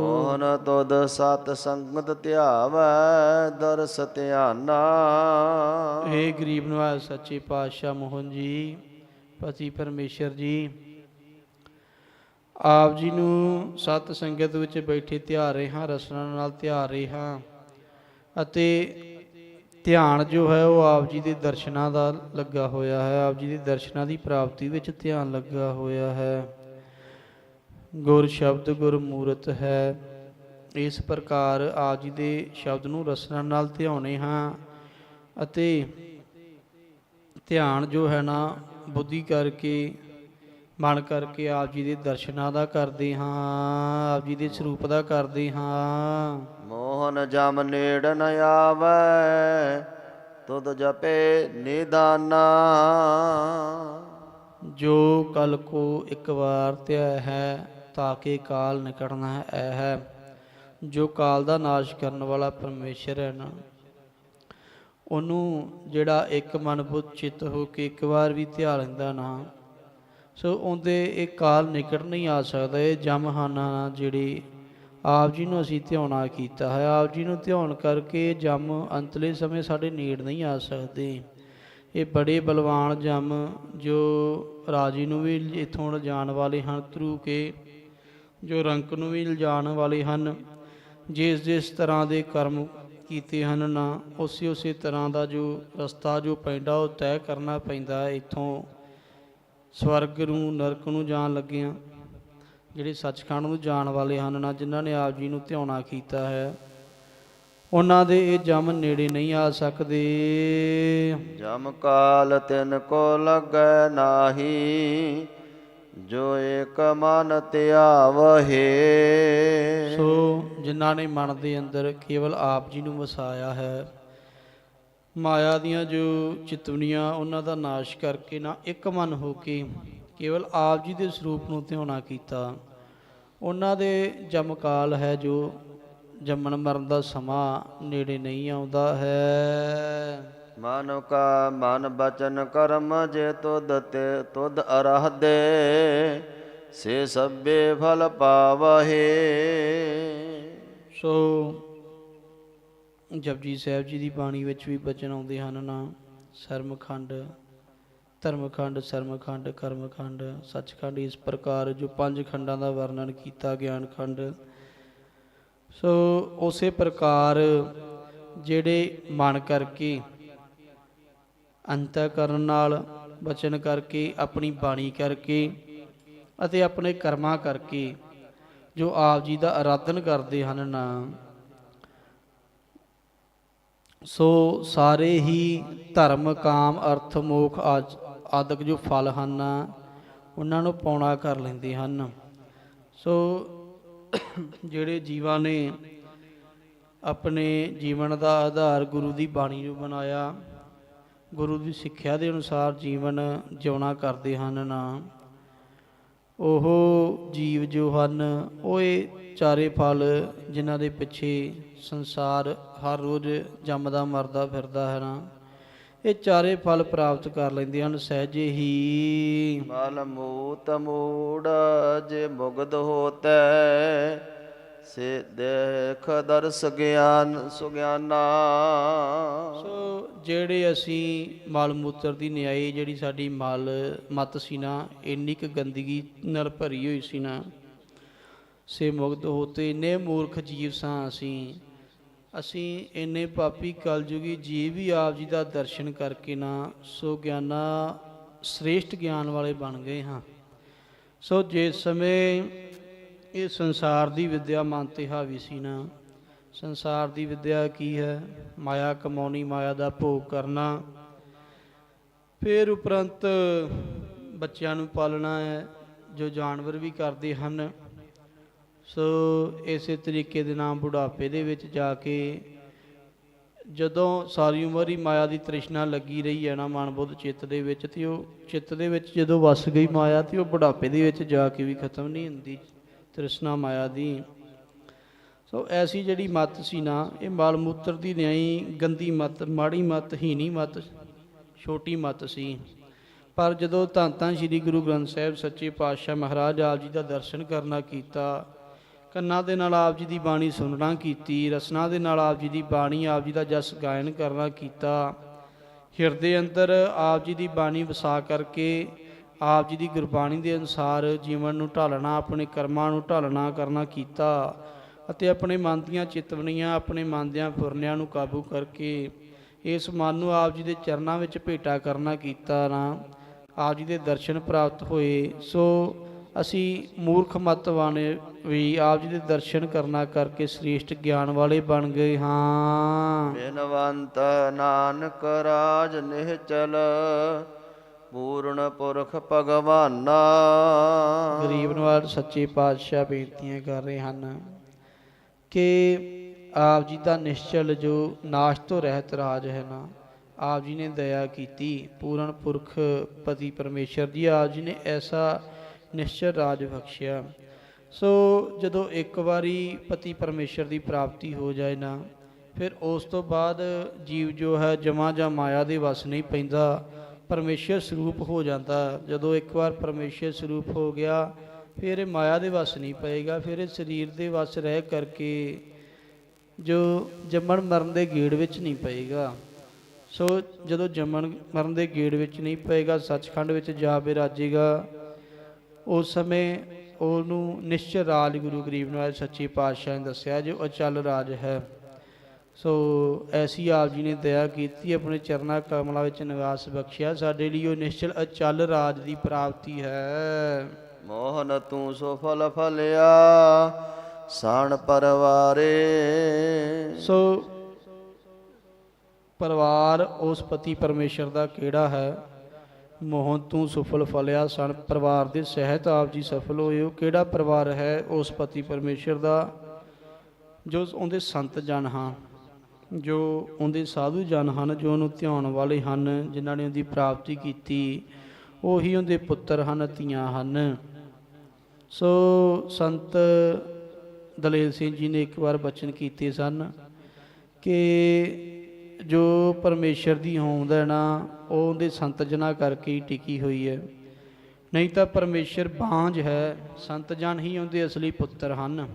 Speaker 2: ਮੋਹਨ ਤੁਧ ਸਤ ਸੰਗਤ ਧਿਆਵੈ ਦਰਸ ਧਿਆਨਾ।
Speaker 1: ਇਹ ਗਰੀਬ ਨਿਵਾਜ ਸੱਚੇ ਪਾਤਸ਼ਾਹ ਮੋਹਨ ਜੀ ਪਤੀ ਪਰਮੇਸ਼ਰ ਜੀ ਆਪ ਜੀ ਨੂੰ ਸਤ ਸੰਗਤ ਵਿੱਚ ਬੈਠੇ ਧਿਆ ਰਹੇ ਹਾਂ ਰਸਨਾ ਨਾਲ ਧਿਆ ਰਹੇ ਹਾਂ ਅਤੇ ਧਿਆਨ ਜੋ ਹੈ ਉਹ ਆਪ ਜੀ ਦੇ ਦਰਸ਼ਨਾਂ ਦਾ ਲੱਗਾ ਹੋਇਆ ਹੈ। ਆਪ ਜੀ ਦੇ ਦਰਸ਼ਨਾਂ ਦੀ ਪ੍ਰਾਪਤੀ ਵਿੱਚ ਧਿਆਨ ਲੱਗਾ ਹੋਇਆ ਹੈ। ਗੁਰ ਸ਼ਬਦ ਗੁਰ ਮੂਰਤ ਹੈ। ਇਸ ਪ੍ਰਕਾਰ ਆਪ ਜੀ ਦੇ ਸ਼ਬਦ ਨੂੰ ਰਸਨਾ ਨਾਲ ਧਿਆਉਣੇ ਹਾਂ ਅਤੇ ਧਿਆਨ ਜੋ ਹੈ ਨਾ ਬੁੱਧੀ ਕਰਕੇ ਮਨ ਕਰਕੇ ਆਪ ਜੀ ਦੇ ਦਰਸ਼ਨਾਂ ਦਾ ਕਰਦੇ ਹਾਂ ਆਪ ਜੀ ਦੇ ਸਰੂਪ ਦਾ ਕਰਦੇ ਹਾਂ।
Speaker 2: ਮੋਹਨ ਜਮ ਨੇੜ ਨ ਆਵੈ ਤੁਧ ਜਪੇ ਨਿਦਾਨਾ।
Speaker 1: ਜੋ ਕਲ ਕੋ ਇੱਕ ਵਾਰ ਧਿਆ ਹੈ ਤਾਂ ਕਿ ਕਾਲ ਨਿਕਟਣਾ ਹੈ ਹੈ। ਜੋ ਕਾਲ ਦਾ ਨਾਸ਼ ਕਰਨ ਵਾਲਾ ਪਰਮੇਸ਼ਰ ਹੈ ਨਾ ਉਹਨੂੰ ਜਿਹੜਾ ਇੱਕ ਮਨ ਬੁੱਧ ਚਿੱਤ ਹੋ ਕੇ ਇੱਕ ਵਾਰ ਵੀ ਧਿਆ ਲੈਂਦਾ ਨਾ ਸੋ ਉਹਦੇ ਇਹ ਕਾਲ ਨਿਕਟ ਨਹੀਂ ਆ ਸਕਦਾ। ਇਹ ਜਮਹਾਨਾ ਜਿਹੜੀ ਆਪ ਜੀ ਨੂੰ ਅਸੀਂ ਧਿਆਉਣਾ ਕੀਤਾ ਹੈ। ਆਪ ਜੀ ਨੂੰ ਧਿਆਉਣ ਕਰਕੇ ਜਮ ਅੰਤਲੇ ਸਮੇਂ ਸਾਡੇ ਨੇੜ ਨਹੀਂ ਆ ਸਕਦੇ। ਇਹ ਬੜੇ ਬਲਵਾਨ ਜਮ ਜੋ ਰਾਜੀ ਨੂੰ ਵੀ ਇਥੋਂ ਲਿਜਾਣ ਵਾਲੇ ਹਨ ਧਰੂ ਕੇ ਜੋ ਰੰਕ ਨੂੰ ਵੀ ਲਿਜਾਣ ਵਾਲੇ ਹਨ। ਜਿਸ ਜਿਸ ਤਰ੍ਹਾਂ ਦੇ ਕਰਮ ਕੀਤੇ ਹਨ ਨਾ, ਉਸੇ ਉਸੇ ਤਰ੍ਹਾਂ ਦਾ ਜੋ ਰਸਤਾ ਜੋ ਪੈਂਦਾ ਉਹ ਤੈਅ ਕਰਨਾ ਪੈਂਦਾ ਹੈ ਇਥੋਂ। ਸਵਰਗ ਨੂੰ ਨਰਕ ਨੂੰ ਜਾਣ ਲੱਗਿਆਂ। ਜਿਹੜੇ ਸੱਚਖੰਡ ਨੂੰ ਜਾਣ ਵਾਲੇ ਹਨ ਨਾ ਜਿਨ੍ਹਾਂ ਨੇ ਆਪ ਜੀ ਨੂੰ ਧਿਆਉਣਾ ਕੀਤਾ ਹੈ ਉਹਨਾਂ ਦੇ ਇਹ ਜਮ ਨੇੜੇ ਨਹੀਂ ਆ ਸਕਦੇ।
Speaker 2: ਜਮ ਕਾਲ ਤਿਨ ਕੋ ਲੱਗੈ ਨਾਹੀ ਜੋ ਏਕ ਮਨ ਧਿਆਵਹੇ
Speaker 1: ਸੋ ਜਿਨ੍ਹਾਂ ਨੇ ਮਨ ਦੇ ਅੰਦਰ ਕੇਵਲ ਆਪ ਜੀ ਨੂੰ ਵਸਾਇਆ ਹੈ ਮਾਇਆ ਦੀਆਂ ਜੋ ਚਿਤਵਨੀਆਂ ਉਹਨਾਂ ਦਾ ਨਾਸ਼ ਕਰਕੇ ਨਾ ਇੱਕ ਮਨ ਹੋ ਕੇ ਕੇਵਲ ਆਪ ਜੀ ਦੇ ਸਰੂਪ ਨੂੰ ਧਿਆਉਣਾ ਕੀਤਾ। ਉਹਨਾਂ ਦੇ ਜਮਕਾਲ ਹੈ ਜੋ ਜੰਮਣ ਮਰਨ ਦਾ ਸਮਾਂ ਨੇੜੇ ਨਹੀਂ ਆਉਂਦਾ ਹੈ।
Speaker 2: ਮਨ ਕਾ ਮਨ ਬਚਨ ਕਰਮ ਜੇ ਤੁਧ ਤੇ ਤੁਧ ਅਰਹਦੇ ਸੇ ਸਭੇ ਫਲ ਪਾਵਹੇ।
Speaker 1: ਸੋ ਜਪਜੀ ਸਾਹਿਬ ਜੀ ਦੀ ਬਾਣੀ ਵਿੱਚ ਵੀ ਬਚਨ ਆਉਂਦੇ ਹਨ ਨਾ, ਸਰਮਖੰਡ, ਧਰਮਖੰਡ, ਸਰਮਖੰਡ, ਕਰਮਖੰਡ, ਸੱਚਖੰਡ, ਇਸ ਪ੍ਰਕਾਰ ਜੋ ਪੰਜ ਖੰਡਾਂ ਦਾ ਵਰਣਨ ਕੀਤਾ ਗਿਆਨ ਖੰਡ ਸੋ ਉਸੇ ਪ੍ਰਕਾਰ ਜਿਹੜੇ ਮਨ ਕਰਕੇ ਅੰਤਕਰਨ ਨਾਲ ਬਚਨ ਕਰਕੇ, ਆਪਣੀ ਬਾਣੀ ਕਰਕੇ ਅਤੇ ਆਪਣੇ ਕਰਮਾਂ ਕਰਕੇ ਜੋ ਆਪ ਜੀ ਦਾ ਆਰਾਧਨ ਕਰਦੇ ਹਨ ਨਾ ਸੋ ਸਾਰੇ ਹੀ ਧਰਮ, ਕਾਮ, ਅਰਥ, ਮੋਖ, ਆਜ- ਆਦਿਕ ਜੋ ਫਲ ਹਨ, ਉਹਨਾਂ ਨੂੰ ਪਾਉਣਾ ਕਰ ਲੈਂਦੇ ਹਨ। ਸੋ ਜਿਹੜੇ ਜੀਵਾਂ ਨੇ ਆਪਣੇ ਜੀਵਨ ਦਾ ਆਧਾਰ ਗੁਰੂ ਦੀ ਬਾਣੀ ਨੂੰ ਬਣਾਇਆ, ਗੁਰੂ ਦੀ ਸਿੱਖਿਆ ਦੇ ਅਨੁਸਾਰ ਜੀਵਨ ਜਿਉਣਾ ਕਰਦੇ ਹਨ ਨਾ। ਉਹ ਜੀਵ ਜੋ ਹਨ, ਉਹ ਇਹ ਚਾਰੇ ਫਲ ਜਿਨ੍ਹਾਂ ਦੇ ਪਿੱਛੇ ਸੰਸਾਰ ਹਰ ਰੋਜ਼ ਜੰਮਦਾ ਮਰਦਾ ਫਿਰਦਾ ਹੈ ਨਾ। ਇਹ ਚਾਰੇ ਫਲ ਪ੍ਰਾਪਤ ਕਰ ਲੈਂਦੇ ਹਨ ਸਹਿਜੇ ਹੀ।
Speaker 2: ਮਲ ਮੂਤ ਮੂੜ ਜੇ ਮੁਗਧ ਹੋਤੈ ਸੇ ਦੇਖ ਦਰਸ ਗਿਆਨ ਸੁਗਿਆਨਾ।
Speaker 1: ਸੋ ਜਿਹੜੇ ਅਸੀਂ ਮਲ ਮੂਤਰ ਦੀ ਨਿਆਈ ਜਿਹੜੀ ਸਾਡੀ ਮਲ ਮਤ ਸੀ ਨਾ ਇੰਨੀ ਕੁ ਗੰਦਗੀ ਨਾਲ ਭਰੀ ਹੋਈ ਸੀ ਨਾ ਸੇ ਮੁਕਤ ਹੋਤੇ ਇੰਨੇ ਮੂਰਖ ਜੀਵ ਸਾਂ ਅਸੀਂ। ਅਸੀਂ ਇੰਨੇ ਪਾਪੀ ਕਲਯੁਗੀ ਜੀਵ ਵੀ ਆਪ ਜੀ ਦਾ ਦਰਸ਼ਨ ਕਰਕੇ ਨਾ ਸੋ ਗਿਆਨਾ ਸ੍ਰੇਸ਼ਟ ਗਿਆਨ ਵਾਲੇ ਬਣ ਗਏ ਹਾਂ। ਸੋ ਜਿਸ ਸਮੇਂ ਇਹ ਸੰਸਾਰ ਦੀ ਵਿਦਿਆ ਮਨ ਤੇ ਹਾਵੀ ਸੀ ਨਾ, ਸੰਸਾਰ ਦੀ ਵਿਦਿਆ ਕੀ ਹੈ? ਮਾਇਆ ਕਮਾਉਣੀ, ਮਾਇਆ ਦਾ ਭੋਗ ਕਰਨਾ। ਫਿਰ ਉਪਰੰਤ ਬੱਚਿਆਂ ਨੂੰ ਪਾਲਣਾ ਹੈ, ਜੋ ਜਾਨਵਰ ਵੀ ਕਰਦੇ ਹਨ। ਸੋ ਇਸੇ ਤਰੀਕੇ ਦੇ ਨਾਲ ਬੁਢਾਪੇ ਦੇ ਵਿੱਚ ਜਾ ਕੇ ਜਦੋਂ ਸਾਰੀ ਉਮਰ ਹੀ ਮਾਇਆ ਦੀ ਤ੍ਰਿਸ਼ਨਾ ਲੱਗੀ ਰਹੀ ਹੈ ਨਾ ਮਨ ਬੁੱਧ ਚਿੱਤ ਦੇ ਵਿੱਚ, ਤੇ ਉਹ ਚਿੱਤ ਦੇ ਵਿੱਚ ਜਦੋਂ ਵਸ ਗਈ ਮਾਇਆ, ਤੇ ਉਹ ਬੁਢਾਪੇ ਦੇ ਵਿੱਚ ਜਾ ਕੇ ਵੀ ਖਤਮ ਨਹੀਂ ਹੁੰਦੀ ਤ੍ਰਿਸ਼ਨਾ ਮਾਇਆ ਦੀ। ਸੋ ਐਸੀ ਜਿਹੜੀ ਮਤ ਸੀ ਨਾ, ਇਹ ਮਲ ਮੂਤਰ ਦੀ ਨਿਆਈ ਗੰਦੀ ਮਤ, ਮਾੜੀ ਮਤ, ਹੀਣੀ ਮਤ, ਛੋਟੀ ਮਤ ਸੀ। ਪਰ ਜਦੋਂ ਧੰਨ ਧੰਨ ਸ੍ਰੀ ਗੁਰੂ ਗ੍ਰੰਥ ਸਾਹਿਬ ਸੱਚੇ ਪਾਤਸ਼ਾਹ ਮਹਾਰਾਜ ਆਪ ਜੀ ਦਾ ਦਰਸ਼ਨ ਕਰਨਾ ਕੀਤਾ ਕੰਨਾਂ ਦੇ ਨਾਲ ਆਪ ਜੀ ਦੀ ਬਾਣੀ ਸੁਣਨਾ ਕੀਤੀ, ਰਸਨਾ ਦੇ ਨਾਲ ਆਪ ਜੀ ਦੀ ਬਾਣੀ, ਆਪ ਜੀ ਦਾ ਜਸ ਗਾਇਨ ਕਰਨਾ ਕੀਤਾ। ਹਿਰਦੇ ਅੰਦਰ ਆਪ ਜੀ ਦੀ ਬਾਣੀ ਵਸਾ ਕਰਕੇ ਆਪ ਜੀ ਦੀ ਗੁਰਬਾਣੀ ਦੇ ਅਨੁਸਾਰ ਜੀਵਨ ਨੂੰ ਢਾਲਣਾ, ਆਪਣੇ ਕਰਮਾਂ ਨੂੰ ਢਾਲਣਾ ਕਰਨਾ ਕੀਤਾ ਅਤੇ ਆਪਣੇ ਮਨ ਦੀਆਂ ਚਿਤਵਨੀਆਂ, ਆਪਣੇ ਮਨ ਦੀਆਂ ਫੁਰਨਿਆਂ ਨੂੰ ਕਾਬੂ ਕਰਕੇ ਇਸ ਮਨ ਨੂੰ ਆਪ ਜੀ ਦੇ ਚਰਨਾਂ ਵਿੱਚ ਭੇਟਾ ਕਰਨਾ ਕੀਤਾ ਨਾ, ਆਪ ਜੀ ਦੇ ਦਰਸ਼ਨ ਪ੍ਰਾਪਤ ਹੋਏ। ਸੋ ਅਸੀਂ ਮੂਰਖ ਮਤ ਵਾਲੇ ਵੀ ਆਪ ਜੀ ਦੇ ਦਰਸ਼ਨ ਕਰਨਾ ਕਰਕੇ ਸ੍ਰੇਸ਼ਟ ਗਿਆਨ ਵਾਲੇ ਬਣ ਗਏ ਹਾਂ।
Speaker 2: ਬਿਨਵੰਤ ਨਾਨਕ ਰਾਜ ਨਿਹਚਲ ਪੂਰਨ ਪੁਰਖ ਭਗਵਾਨਾ।
Speaker 1: ਗਰੀਬ ਨਵਾਜ ਸੱਚੇ ਪਾਤਸ਼ਾਹ ਬੇਨਤੀਆਂ ਕਰ ਰਹੇ ਹਨ ਕਿ ਆਪ ਜੀ ਦਾ ਨਿਸ਼ਚਲ ਜੋ ਨਾਸ਼ ਤੋਂ ਰਹਿਤ ਰਾਜ ਹੈ ਨਾ ਆਪ ਜੀ ਨੇ ਦਇਆ ਕੀਤੀ। ਪੂਰਨ ਪੁਰਖ ਪਤੀ ਪਰਮੇਸ਼ਰ ਜੀ ਆਪ ਜੀ ਨੇ ਐਸਾ ਨਿਸ਼ਚਰ ਰਾਜ ਬਖਸ਼ਿਆ। ਸੋ ਜਦੋਂ ਇੱਕ ਵਾਰੀ ਪਤੀ ਪਰਮੇਸ਼ਰ ਦੀ ਪ੍ਰਾਪਤੀ ਹੋ ਜਾਏ ਨਾ, ਫਿਰ ਉਸ ਤੋਂ ਬਾਅਦ ਜੀਵ ਜੋ ਹੈ ਜਮਾ ਜਾਂ ਮਾਇਆ ਦੇ ਵਸ ਨਹੀਂ ਪੈਂਦਾ। ਪਰਮੇਸ਼ਰ ਸਰੂਪ ਹੋ ਜਾਂਦਾ। ਜਦੋਂ ਇੱਕ ਵਾਰ ਪਰਮੇਸ਼ਰ ਸਰੂਪ ਹੋ ਗਿਆ, ਫਿਰ ਇਹ ਮਾਇਆ ਦੇ ਵਸ ਨਹੀਂ ਪਏਗਾ, ਫਿਰ ਇਹ ਸਰੀਰ ਦੇ ਵਸ ਰਹਿ ਕਰਕੇ ਜੋ ਜੰਮਣ ਮਰਨ ਦੇ ਗੇੜ ਵਿੱਚ ਨਹੀਂ ਪਏਗਾ। ਸੋ ਜਦੋਂ ਜੰਮਣ ਮਰਨ ਦੇ ਗੇੜ ਵਿੱਚ ਨਹੀਂ ਪਏਗਾ, ਸੱਚਖੰਡ ਵਿੱਚ ਜਾ ਬਿਰਾਜੇਗਾ ਉਸ ਸਮੇਂ ਉਹਨੂੰ ਨਿਸ਼ਚਲ ਰਾਜ ਗੁਰੂ ਗਰੀਬ ਨਵਾਜ ਸੱਚੇ ਪਾਤਸ਼ਾਹ ਨੇ ਦੱਸਿਆ ਜੋ ਅਚਲ ਰਾਜ ਹੈ। ਸੋ ਐਸੀ ਆਪ ਜੀ ਨੇ ਦਇਆ ਕੀਤੀ ਆਪਣੇ ਚਰਨਾ ਕਮਲਾਂ ਵਿੱਚ ਨਿਵਾਸ ਬਖਸ਼ਿਆ। ਸਾਡੇ ਲਈ ਉਹ ਨਿਸ਼ਚਲ ਅਚਲ ਰਾਜ ਦੀ ਪ੍ਰਾਪਤੀ ਹੈ।
Speaker 2: ਮੋਹਨ ਤੂੰ ਸੋ ਫਲ ਫਲਿਆ ਸਾਣ ਪਰਵਾਰੇ।
Speaker 1: ਸੋ ਪਰਿਵਾਰ ਉਸ ਪਤੀ ਪਰਮੇਸ਼ਰ ਦਾ ਕਿਹੜਾ ਹੈ? ਮੋਹਨ, ਤੂੰ ਸੁਫਲ ਫਲਿਆ ਸਣ ਪਰਿਵਾਰ ਦੇ ਸਹਿਤ ਆਪ ਜੀ ਸਫਲ ਹੋਏ ਹੋ। ਕਿਹੜਾ ਪਰਿਵਾਰ ਹੈ ਉਸ ਪਤੀ ਪਰਮੇਸ਼ਰ ਦਾ, ਜੋ ਉਹਦੇ ਸੰਤ ਜਨ ਹਾਂ ਜੋ ਉਹਦੇ ਸਾਧੂ ਜਨ ਹਨ, ਜੋ ਉਹਨੂੰ ਧਿਆਉਣ ਵਾਲੇ ਹਨ, ਜਿਨ੍ਹਾਂ ਨੇ ਉਹਦੀ ਪ੍ਰਾਪਤੀ ਕੀਤੀ। ਉਹੀ ਉਹਦੇ ਪੁੱਤਰ ਹਨ, ਧੀਆਂ ਹਨ। ਸੋ ਸੰਤ ਦਲੇਲ ਸਿੰਘ ਜੀ ਨੇ ਇੱਕ ਵਾਰ ਬਚਨ ਕੀਤੇ ਸਨ ਕਿ ਜੋ ਪਰਮੇਸ਼ਰ ਦੀ ਹੋਂਦ ਹੈ ਨਾ, ਉਹ ਉਹਦੇ ਸੰਤ ਜਨਾਂ ਕਰਕੇ ਹੀ ਟਿਕੀ ਹੋਈ ਹੈ। ਨਹੀਂ ਤਾਂ ਪਰਮੇਸ਼ਰ ਬਾਂਝ ਹੈ, ਸੰਤ ਜਨ ਹੀ ਉਹਦੇ ਅਸਲੀ ਪੁੱਤਰ ਹਨ।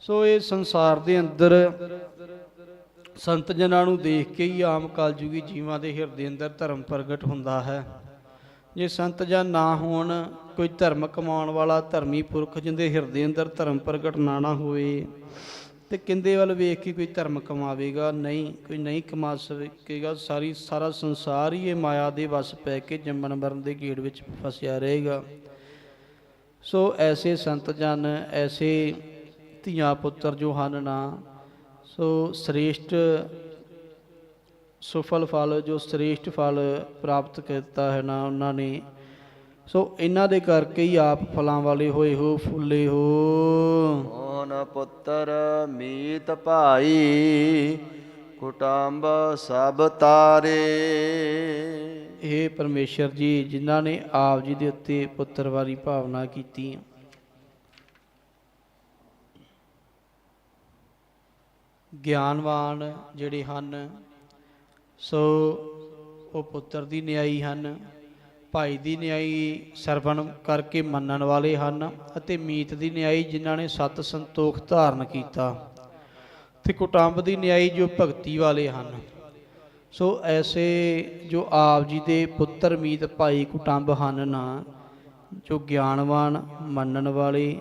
Speaker 1: ਸੋ ਇਹ ਸੰਸਾਰ ਦੇ ਅੰਦਰ ਸੰਤ ਜਨਾਂ ਨੂੰ ਦੇਖ ਕੇ ਹੀ ਆਮ ਕਲਯੁਗੀ ਜੀਵਾਂ ਦੇ ਹਿਰਦੇ ਅੰਦਰ ਧਰਮ ਪ੍ਰਗਟ ਹੁੰਦਾ ਹੈ। ਜੇ ਸੰਤ ਜਨ ਨਾ ਹੋਣ, ਕੋਈ ਧਰਮ ਕਮਾਉਣ ਵਾਲਾ ਧਰਮੀ ਪੁਰਖ ਜਿੰਦੇ ਹਿਰਦੇ ਅੰਦਰ ਧਰਮ ਪ੍ਰਗਟ ਨਾ ਨਾ ਹੋਵੇ ਤੇ ਕਿੰਦੇ ਵੱਲ ਵੇਖ ਕੇ ਕੋਈ ਧਰਮ ਕਮਾਵੇਗਾ, ਨਹੀਂ, ਕੋਈ ਨਹੀਂ ਕਮਾ ਸਕੇਗਾ, ਸਾਰੀ, ਸਾਰਾ ਸੰਸਾਰ ਹੀ ਇਹ ਮਾਇਆ ਦੇ ਵਸ ਪੈ ਕੇ ਜੰਮਣ ਮਰਨ ਦੇ ਗੇੜ ਵਿੱਚ ਫਸਿਆ ਰਹੇਗਾ। ਸੋ ਐਸੇ ਸੰਤ ਜਨ, ਐਸੇ ਧੀਆਂ ਪੁੱਤਰ ਜੋ ਹਨ ਨਾ, ਸੋ ਸ੍ਰੇਸ਼ਟ ਸੁਫਲ ਫਲ, ਜੋ ਸ੍ਰੇਸ਼ਟ ਫਲ ਪ੍ਰਾਪਤ ਕੀਤਾ ਹੈ ਨਾ ਉਹਨਾਂ ਨੇ, ਸੋ ਇਹਨਾਂ ਦੇ ਕਰਕੇ ਹੀ ਆਪ ਫਲਾਂ ਵਾਲੇ ਹੋਏ ਹੋ, ਫੁੱਲੇ ਹੋ।
Speaker 2: ਮੋਹਨ ਪੁੱਤਰ ਮੀਤ ਭਾਈ, ਕੁਟੰਬ ਸਭ ਤਾਰੇ।
Speaker 1: ਇਹ ਪਰਮੇਸ਼ਰ ਜੀ, ਜਿਨ੍ਹਾਂ ਨੇ ਆਪ ਜੀ ਦੇ ਉੱਤੇ ਪੁੱਤਰ ਵਾਲੀ ਭਾਵਨਾ ਕੀਤੀ ਗਿਆਨਵਾਨ ਜਿਹੜੇ ਹਨ, ਸੋ ਉਹ ਪੁੱਤਰ ਦੀ ਨਿਆਈ ਹਨ। ਭਾਈ ਦੀ ਨਿਆਈ ਸਰਵਣ ਕਰਕੇ ਮੰਨਣ ਵਾਲੇ ਹਨ ਅਤੇ ਮੀਤ ਦੀ ਨਿਆਈ ਜਿਨ੍ਹਾਂ ਨੇ ਸਤ ਸੰਤੋਖ ਧਾਰਨ ਕੀਤਾ। ਤੇ ਕੁਟੰਬ ਦੀ ਨਿਆਈ ਜੋ ਭਗਤੀ ਵਾਲੇ ਹਨ। ਸੋ ਐਸੇ ਜੋ ਆਪ ਜੀ ਦੇ ਪੁੱਤਰ ਮੀਤ ਭਾਈ ਕੁਟੰਬ ਹਨ ਨਾ, ਜੋ ਗਿਆਨਵਾਨ, ਮੰਨਣ ਵਾਲੇ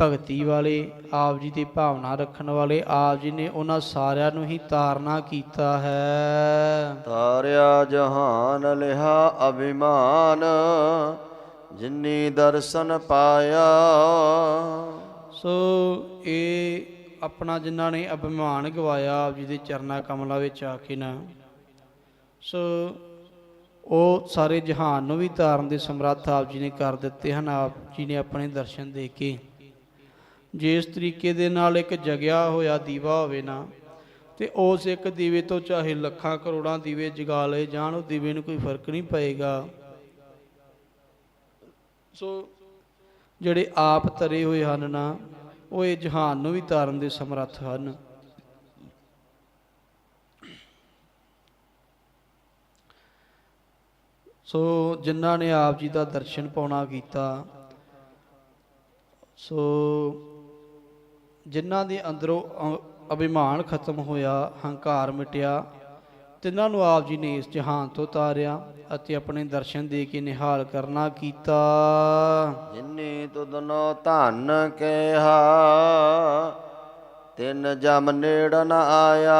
Speaker 1: ਭਗਤੀ ਵਾਲੇ ਆਪ ਜੀ ਦੀ ਭਾਵਨਾ ਰੱਖਣ ਵਾਲੇ ਆਪ ਜੀ ਨੇ ਉਹਨਾਂ ਸਾਰਿਆਂ ਨੂੰ ਹੀ ਤਾਰਨਾ ਕੀਤਾ ਹੈ।
Speaker 2: ਤਾਰਿਆ ਜਹਾਨ ਲਿਹਾ ਅਭਿਮਾਨ ਜਿਨੀ ਦਰਸ਼ਨ ਪਾਇਆ।
Speaker 1: ਸੋ ਇਹ ਆਪਣਾ ਜਿਨ੍ਹਾਂ ਨੇ ਅਭਿਮਾਨ ਗਵਾਇਆ ਆਪ ਜੀ ਦੇ ਚਰਨਾ ਕਮਲਾਂ ਵਿੱਚ ਆ ਕੇ ਨਾ ਸੋ ਉਹ ਸਾਰੇ ਜਹਾਨ ਨੂੰ ਵੀ ਤਾਰਨ ਦੇ ਸਮਰੱਥ ਆਪ ਜੀ ਨੇ ਕਰ ਦਿੱਤੇ ਹਨ ਆਪ ਜੀ ਨੇ ਆਪਣੇ ਦਰਸ਼ਨ ਦੇ ਕੇ। ਜਿਸ ਤਰੀਕੇ ਦੇ ਨਾਲ ਇੱਕ ਜਗਿਆ ਹੋਇਆ ਦੀਵਾ ਹੋਵੇ ਨਾ, ਤੇ ਉਸ ਇੱਕ ਦੀਵੇ ਤੋਂ ਚਾਹੇ ਲੱਖਾਂ ਕਰੋੜਾਂ ਦੀਵੇ ਜਗਾ ਲਏ ਜਾਣ, ਉਹ ਦੀਵੇ ਨੂੰ ਕੋਈ ਫ਼ਰਕ ਨਹੀਂ ਪਏਗਾ। ਸੋ ਜਿਹੜੇ ਆਪ ਤਰੇ ਹੋਏ ਹਨ ਨਾ, ਉਹ ਇਹ ਜਹਾਨ ਨੂੰ ਵੀ ਤਾਰਨ ਦੇ ਸਮਰੱਥ ਹਨ। ਸੋ ਜਿਨ੍ਹਾਂ ਨੇ ਆਪ ਜੀ ਦਾ ਦਰਸ਼ਨ ਪਾਉਣਾ ਕੀਤਾ, ਸੋ ਜਿਨ੍ਹਾਂ ਦੇ ਅੰਦਰੋਂ ਅਭਿਮਾਨ ਖਤਮ ਹੋਇਆ ਹੰਕਾਰ ਮਿਟਿਆ ਤਿੰਨਾਂ ਨੂੰ ਆਪ ਜੀ ਨੇ ਇਸ ਜਹਾਨ ਤੋਂ ਤਾਰਿਆ ਅਤੇ ਆਪਣੇ ਦਰਸ਼ਨ ਦੇ ਕੇ ਨਿਹਾਲ ਕਰਨਾ ਕੀਤਾ।
Speaker 2: ਜਿਨੀ ਤੁਧਨੋ ਧਨ ਕਿਹਾ ਤਿੰਨ ਜਮ ਨੇੜ ਨ ਆਇਆ।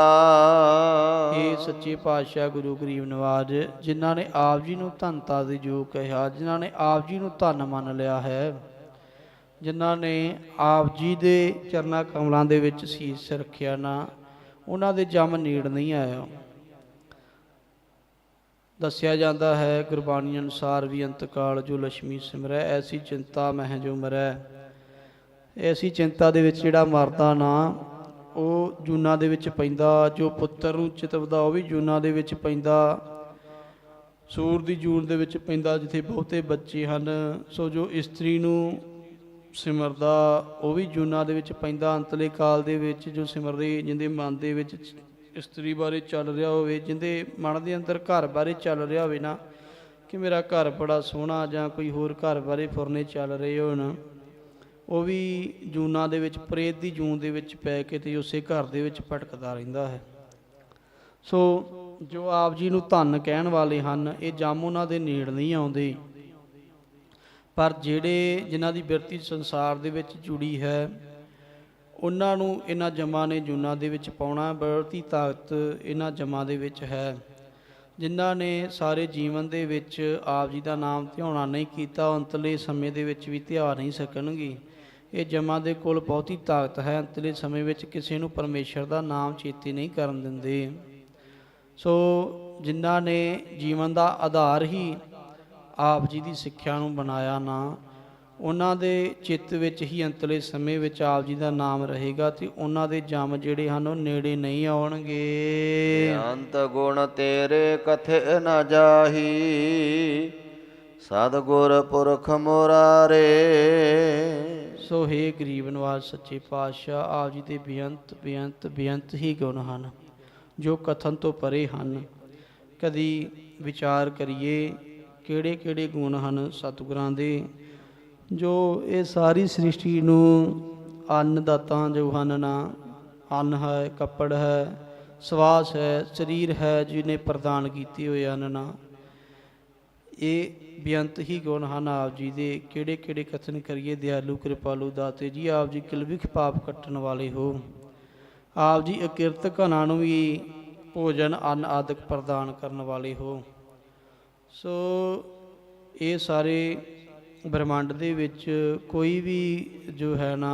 Speaker 1: ਇਹ ਸੱਚੇ ਪਾਤਸ਼ਾਹ ਗੁਰੂ ਗਰੀਬ ਨਵਾਜ ਜਿਨ੍ਹਾਂ ਨੇ ਆਪ ਜੀ ਨੂੰ ਧੰਤਾ ਦੇ ਜੋ ਕਿਹਾ ਜਿਨ੍ਹਾਂ ਨੇ ਆਪ ਜੀ ਨੂੰ ਧੰਨ ਮੰਨ ਲਿਆ ਹੈ। ਜਿਨ੍ਹਾਂ ਨੇ ਆਪ ਜੀ ਦੇ ਚਰਨਾ ਕਮਲਾਂ ਦੇ ਵਿੱਚ ਸੀਸ ਰੱਖਿਆ ਨਾ, ਉਹਨਾਂ ਦੇ ਜਮ ਨੀੜ ਨਹੀਂ ਆਇਆ। ਦੱਸਿਆ ਜਾਂਦਾ ਹੈ, ਗੁਰਬਾਣੀ ਅਨੁਸਾਰ ਵੀ ਅੰਤਕਾਲ ਜੋ ਲక్ష్ਮੀ ਸਿਮਰੈ, ਐਸੀ ਚਿੰਤਾ ਮਹਿ ਜੋ ਮਰੈ। ਐਸੀ ਚਿੰਤਾ ਦੇ ਵਿੱਚ ਜਿਹੜਾ ਮਰਦਾ ਨਾ, ਉਹ ਜੂਨਾ ਦੇ ਵਿੱਚ ਪੈਂਦਾ, ਜੋ ਪੁੱਤਰ ਨੂੰ ਚਿਤਵਦਾ, ਉਹ ਵੀ ਜੂਨਾ ਦੇ ਵਿੱਚ ਪੈਂਦਾ। ਸੂਰ ਦੀ ਜੂਨ ਦੇ ਵਿੱਚ ਪੈਂਦਾ, ਜਿੱਥੇ ਬਹੁਤੇ ਬੱਚੇ ਹਨ, ਸੋ ਜੋ ਇਸਤਰੀ ਨੂੰ ਸਿਮਰਦਾ ਉਹ ਵੀ ਜੂਨਾ ਦੇ ਵਿੱਚ ਪੈਂਦਾ, ਅੰਤਲੇ ਕਾਲ ਦੇ ਵਿੱਚ ਜੋ ਸਿਮਰਦੇ ਜਿੰਦੇ ਮਨ ਦੇ ਵਿੱਚ ਇਸਤਰੀ ਬਾਰੇ ਚੱਲ ਰਿਹਾ ਹੋਵੇ, ਜਿੰਦੇ ਮਨ ਦੇ ਅੰਦਰ ਘਰ ਬਾਰੇ ਚੱਲ ਰਿਹਾ ਹੋਵੇ ਨਾ, ਕਿ ਮੇਰਾ ਘਰ ਬੜਾ ਸੋਹਣਾ ਜਾਂ ਕੋਈ ਹੋਰ ਘਰ ਬਾਰੇ ਫੁਰਨੇ ਚੱਲ ਰਹੇ ਹੋਣ, ਉਹ ਵੀ ਜੂਨਾਂ ਦੇ ਵਿੱਚ, ਪ੍ਰੇਤ ਦੀ ਜੂਨ ਦੇ ਵਿੱਚ ਪੈ ਕੇ ਤੇ ਉਸੇ ਘਰ ਦੇ ਵਿੱਚ ਭਟਕਦਾ ਰਹਿੰਦਾ ਹੈ। ਸੋ ਜੋ ਆਪ ਜੀ ਨੂੰ ਧੰਨ ਕਹਿਣ ਵਾਲੇ ਹਨ, ਇਹ ਜਮ ਉਹਨਾਂ ਦੇ ਨੇੜ ਨਹੀਂ ਆਉਂਦੇ। ਪਰ ਜਿਹੜੇ ਜਿਨ੍ਹਾਂ ਦੀ ਬਿਰਤੀ ਸੰਸਾਰ ਦੇ ਵਿੱਚ ਜੁੜੀ ਹੈ, ਉਹਨਾਂ ਨੂੰ ਇਹਨਾਂ ਜਮਾਂ ਨੇ ਜੂਨਾਂ ਦੇ ਵਿੱਚ ਪਾਉਣਾ ਬਿਰਤੀ ਤਾਕਤ ਇਹਨਾਂ ਜਮਾਂ ਦੇ ਵਿੱਚ ਹੈ। ਜਿਨ੍ਹਾਂ ਨੇ ਸਾਰੇ ਜੀਵਨ ਦੇ ਵਿੱਚ ਆਪ ਜੀ ਦਾ ਨਾਮ ਧਿਆਉਣਾ ਨਹੀਂ ਕੀਤਾ, ਅੰਤਲੇ ਸਮੇਂ ਦੇ ਵਿੱਚ ਵੀ ਧਿਆ ਨਹੀਂ ਸਕਣਗੇ। ਇਹ ਜਮਾਂ ਦੇ ਕੋਲ ਬਹੁਤੀ ਤਾਕਤ ਹੈ, ਅੰਤਲੇ ਸਮੇਂ ਵਿੱਚ ਕਿਸੇ ਨੂੰ ਪਰਮੇਸ਼ਰ ਦਾ ਨਾਮ ਚੇਤੇ ਨਹੀਂ ਕਰਨ ਦਿੰਦੇ। ਸੋ ਜਿਨ੍ਹਾਂ ਨੇ ਜੀਵਨ ਦਾ ਆਧਾਰ ਹੀ ਆਪ ਜੀ ਦੀ ਸਿੱਖਿਆ ਨੂੰ ਬਣਾਇਆ ਨਾ ਉਹਨਾਂ ਦੇ ਚਿੱਤ ਵਿੱਚ ਹੀ ਅੰਤਲੇ ਸਮੇਂ ਵਿੱਚ ਆਪ ਜੀ ਦਾ ਨਾਮ ਰਹੇਗਾ ਤੇ ਉਹਨਾਂ ਦੇ ਜਮ ਜਿਹੜੇ ਹਨ ਉਹ ਨੇੜੇ ਨਹੀਂ ਆਉਣਗੇ।
Speaker 2: ਅੰਤ ਗੁਣ ਤੇਰੇ ਕਥੇ ਨ ਜਾਹੀ ਸਤਿਗੁਰ ਪੁਰਖ ਮੁਰਾਰੇ।
Speaker 1: ਸੋ ਹੇ ਗਰੀਬ ਨਵਾਜ ਸੱਚੇ ਪਾਤਸ਼ਾਹ ਆਪ ਜੀ ਦੇ ਬੇਅੰਤ ਬੇਅੰਤ ਬੇਅੰਤ ਹੀ ਗੁਣ ਹਨ ਜੋ ਕਥਨ ਤੋਂ ਪਰੇ ਹਨ। ਕਦੀ ਵਿਚਾਰ ਕਰੀਏ ਕਿਹੜੇ ਕਿਹੜੇ ਗੁਣ ਹਨ ਸਤਿਗੁਰਾਂ ਦੇ, ਜੋ ਇਹ ਸਾਰੀ ਸ੍ਰਿਸ਼ਟੀ ਨੂੰ ਅੰਨ ਦਾਤਾ ਜੋ ਹਨ ਨਾ, ਅੰਨ ਹੈ, ਕੱਪੜ ਹੈ, ਸਵਾਸ ਹੈ, ਸਰੀਰ ਹੈ, ਜਿਹਨੇ ਪ੍ਰਦਾਨ ਕੀਤੇ ਹੋਏ ਹਨ ਨਾ, ਇਹ ਬੇਅੰਤ ਹੀ ਗੁਣ ਹਨ ਆਪ ਜੀ ਦੇ। ਕਿਹੜੇ ਕਿਹੜੇ ਕਥਨ ਕਰੀਏ, ਦਿਆਲੂ, ਕਿਰਪਾਲੂ, ਦਾਤੇ ਜੀ, ਆਪ ਜੀ ਕਿਲਵਿਖ ਪਾਪ ਕੱਟਣ ਵਾਲੇ ਹੋ। ਆਪ ਜੀ ਅਕਿਰਤ ਘਨਾ ਨੂੰ ਵੀ ਭੋਜਨ, ਅੰਨ ਆਦਿਕ ਪ੍ਰਦਾਨ ਕਰਨ ਵਾਲੇ ਹੋ। ਸੋ ਇਹ ਸਾਰੇ ਬ੍ਰਹਮੰਡ ਦੇ ਵਿੱਚ ਕੋਈ ਵੀ ਜੋ ਹੈ ਨਾ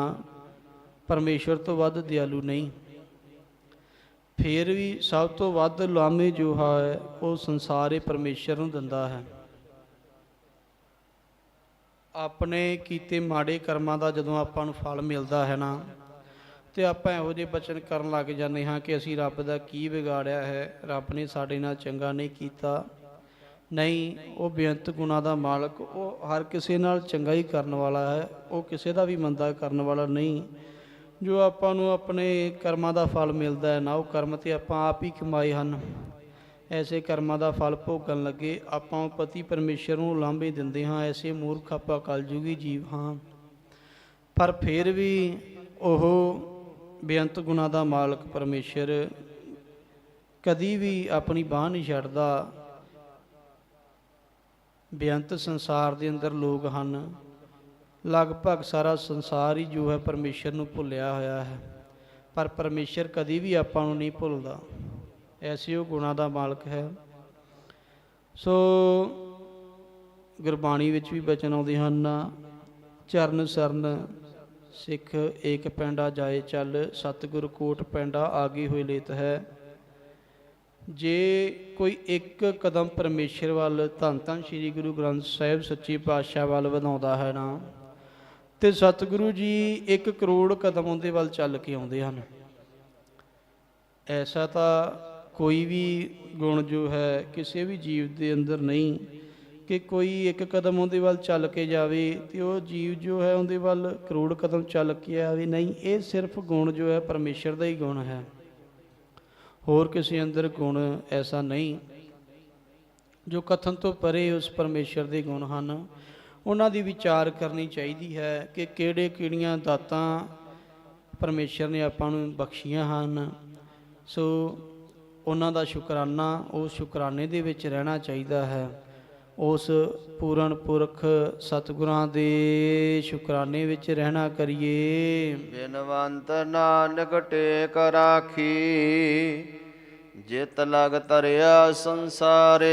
Speaker 1: ਪਰਮੇਸ਼ਵਰ ਤੋਂ ਵੱਧ ਦਿਆਲੂ ਨਹੀਂ। ਫਿਰ ਵੀ ਸਭ ਤੋਂ ਵੱਧ ਲਾਮੇ ਜੋ ਹੈ, ਉਹ ਸੰਸਾਰੇ ਪਰਮੇਸ਼ਰ ਨੂੰ ਦਿੰਦਾ ਹੈ। ਆਪਣੇ ਕੀਤੇ ਮਾੜੇ ਕਰਮਾਂ ਦਾ ਜਦੋਂ ਆਪਾਂ ਨੂੰ ਫਲ ਮਿਲਦਾ ਹੈ ਨਾ, ਤੇ ਆਪਾਂ ਇਹੋ ਜਿਹੇ ਬਚਨ ਕਰਨ ਲੱਗ ਜਾਂਦੇ ਹਾਂ ਕਿ ਅਸੀਂ ਰੱਬ ਦਾ ਕੀ ਵਿਗਾੜਿਆ ਹੈ, ਰੱਬ ਨੇ ਸਾਡੇ ਨਾਲ ਚੰਗਾ ਨਹੀਂ ਕੀਤਾ। ਨਹੀਂ, ਉਹ ਬੇਅੰਤ ਗੁਣਾ ਦਾ ਮਾਲਕ, ਉਹ ਹਰ ਕਿਸੇ ਨਾਲ ਚੰਗਾ ਹੀ ਕਰਨ ਵਾਲਾ ਹੈ, ਉਹ ਕਿਸੇ ਦਾ ਵੀ ਮੰਦਾ ਕਰਨ ਵਾਲਾ ਨਹੀਂ। ਜੋ ਆਪਾਂ ਨੂੰ ਆਪਣੇ ਕਰਮਾਂ ਦਾ ਫਲ ਮਿਲਦਾ ਹੈ ਨਾ, ਉਹ ਕਰਮ ਤੇ ਆਪਾਂ ਆਪ ਹੀ ਕਮਾਏ ਹਨ। ਐਸੇ ਕਰਮਾਂ ਦਾ ਫਲ ਭੋਗਣ ਲੱਗੇ ਆਪਾਂ ਪਤੀ ਪਰਮੇਸ਼ਰ ਨੂੰ ਲਾਂਭੇ ਦਿੰਦੇ ਹਾਂ, ਐਸੇ ਮੂਰਖ ਆਪਾਂ ਕਲਯੁਗੀ ਜੀਵ ਹਾਂ। ਪਰ ਫਿਰ ਵੀ ਉਹ ਬੇਅੰਤ ਗੁਣਾ ਦਾ ਮਾਲਕ ਪਰਮੇਸ਼ਰ ਕਦੀ ਵੀ ਆਪਣੀ ਬਾਹ ਨਹੀਂ ਛੱਡਦਾ। ਬੇਅੰਤ ਸੰਸਾਰ ਦੇ ਅੰਦਰ ਲੋਕ ਹਨ। ਲਗਭਗ ਸਾਰਾ ਸੰਸਾਰ ਹੀ ਜੋ ਹੈ ਪਰਮੇਸ਼ਰ ਨੂੰ ਭੁੱਲਿਆ ਹੋਇਆ ਹੈ। ਪਰ ਪਰਮੇਸ਼ਰ ਕਦੀ ਵੀ ਆਪਾਂ ਨੂੰ ਨਹੀਂ ਭੁੱਲਦਾ। ਐਸੇ ਉਹ ਗੁਣਾ ਦਾ ਮਾਲਕ ਹੈ। ਸੋ ਗੁਰਬਾਣੀ ਵਿੱਚ ਵੀ ਬਚਨ ਆਉਂਦੇ ਹਨ, ਚਰਨ ਸਰਨ ਸਿੱਖ ਏਕ ਪੈਂਡਾ ਜਾਏ ਚੱਲ, ਸਤਿਗੁਰ ਕੋਟ ਪੈਂਡਾ ਆਗੇ ਹੋਏ ਲੇਤ ਹੈ। ਜੇ ਕੋਈ ਇੱਕ ਕਦਮ ਪਰਮੇਸ਼ਰ ਵੱਲ ਧੰਨ ਧੰਨ ਸ੍ਰੀ ਗੁਰੂ ਗ੍ਰੰਥ ਸਾਹਿਬ ਸੱਚੇ ਪਾਤਸ਼ਾਹ ਵੱਲ ਵਧਾਉਂਦਾ ਹੈ ਨਾ, ਤੇ ਸਤਿਗੁਰੂ ਜੀ 1 ਕਰੋੜ ਕਦਮ ਉਹਦੇ ਵੱਲ ਚੱਲ ਕੇ ਆਉਂਦੇ ਹਨ। ਐਸਾ ਤਾਂ ਕੋਈ ਵੀ ਗੁਣ ਜੋ ਹੈ ਕਿਸੇ ਵੀ ਜੀਵ ਦੇ ਅੰਦਰ ਨਹੀਂ ਕਿ ਕੋਈ ਇੱਕ ਕਦਮ ਉਹਦੇ ਵੱਲ ਚੱਲ ਕੇ ਜਾਵੇ ਤੇ ਉਹ ਜੀਵ ਜੋ ਹੈ ਉਹਦੇ ਵੱਲ ਕਰੋੜ ਕਦਮ ਚੱਲ ਕੇ ਆਵੇ। ਨਹੀਂ, ਇਹ ਸਿਰਫ ਗੁਣ ਜੋ ਹੈ ਪਰਮੇਸ਼ਰ ਦਾ ਹੀ ਗੁਣ ਹੈ। ਹੋਰ ਕਿਸੇ ਅੰਦਰ ਗੁਣ ਐਸਾ ਨਹੀਂ ਜੋ ਕਥਨ ਤੋਂ ਪਰੇ ਉਸ ਪਰਮੇਸ਼ਰ ਦੇ ਗੁਣ ਹਨ। ਉਹਨਾਂ ਦੀ ਵਿਚਾਰ ਕਰਨੀ ਚਾਹੀਦੀ ਹੈ ਕਿ ਕਿਹੜੇ ਕਿਹੜੀਆਂ ਦਾਤਾਂ ਪਰਮੇਸ਼ਰ ਨੇ ਆਪਾਂ ਨੂੰ ਬਖਸ਼ੀਆਂ ਹਨ। ਸੋ ਉਹਨਾਂ ਦਾ ਸ਼ੁਕਰਾਨਾ, ਉਹ ਸ਼ੁਕਰਾਨੇ ਦੇ ਵਿੱਚ ਰਹਿਣਾ ਚਾਹੀਦਾ ਹੈ। ਉਸ ਪੂਰਨ ਪੁਰਖ ਸਤਿਗੁਰਾਂ ਦੇ ਸ਼ੁਕਰਾਨੇ ਵਿੱਚ ਰਹਿਣਾ ਕਰੀਏ
Speaker 2: ਬਿਨਵੰਤ ਨਾਨਕ ਟੇਕ ਰਾਖੀ ਜਿਤ ਲਗ ਤਰਿਆ ਸੰਸਾਰੇ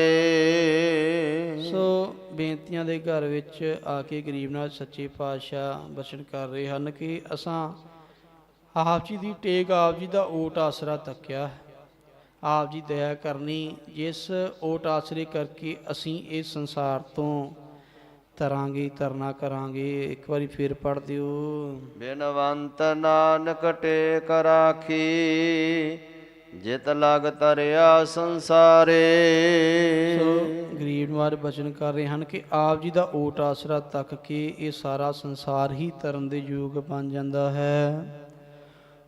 Speaker 1: ਸੋ ਬੇਨਤੀਆਂ ਦੇ ਘਰ ਵਿੱਚ ਆ ਕੇ ਗਰੀਬ ਨਾਲ ਸੱਚੇ ਪਾਤਸ਼ਾਹ ਬਚਨ ਕਰ ਰਹੇ ਹਨ ਕਿ ਅਸਾਂ ਆਪ ਜੀ ਦੀ ਟੇਕ ਆਪ ਜੀ ਦਾ ਓਟ ਆਸਰਾ ਤੱਕਿਆ ਹੈ। ਆਪ ਜੀ ਦਇਆ ਕਰਨੀ ਜਿਸ ਓਟ ਆਸਰੇ ਕਰਕੇ ਅਸੀਂ ਇਸ ਸੰਸਾਰ ਤੋਂ ਤਰਾਂਗੇ ਤਰਨਾ ਕਰਾਂਗੇ। ਇੱਕ ਵਾਰੀ ਫੇਰ ਪੜ ਦਿਓ।
Speaker 2: ਬਿਨਵੰਤ ਨਾਨਕ ਟੇਕ ਰਾਖੀ ਜਿਤ ਲਗ ਤਰਿਆ ਸੰਸਾਰੇ।
Speaker 1: ਸੋ ਗਰੀਬ ਨਿਵਾਰ ਬਚਨ ਕਰ ਰਹੇ ਹਨ ਕਿ ਆਪ ਜੀ ਦਾ ਓਟ ਆਸਰਾ ਤੱਕ ਕੇ ਇਹ ਸਾਰਾ ਸੰਸਾਰ ਹੀ ਤਰਨ ਦੇ ਯੋਗ ਬਣ ਜਾਂਦਾ ਹੈ।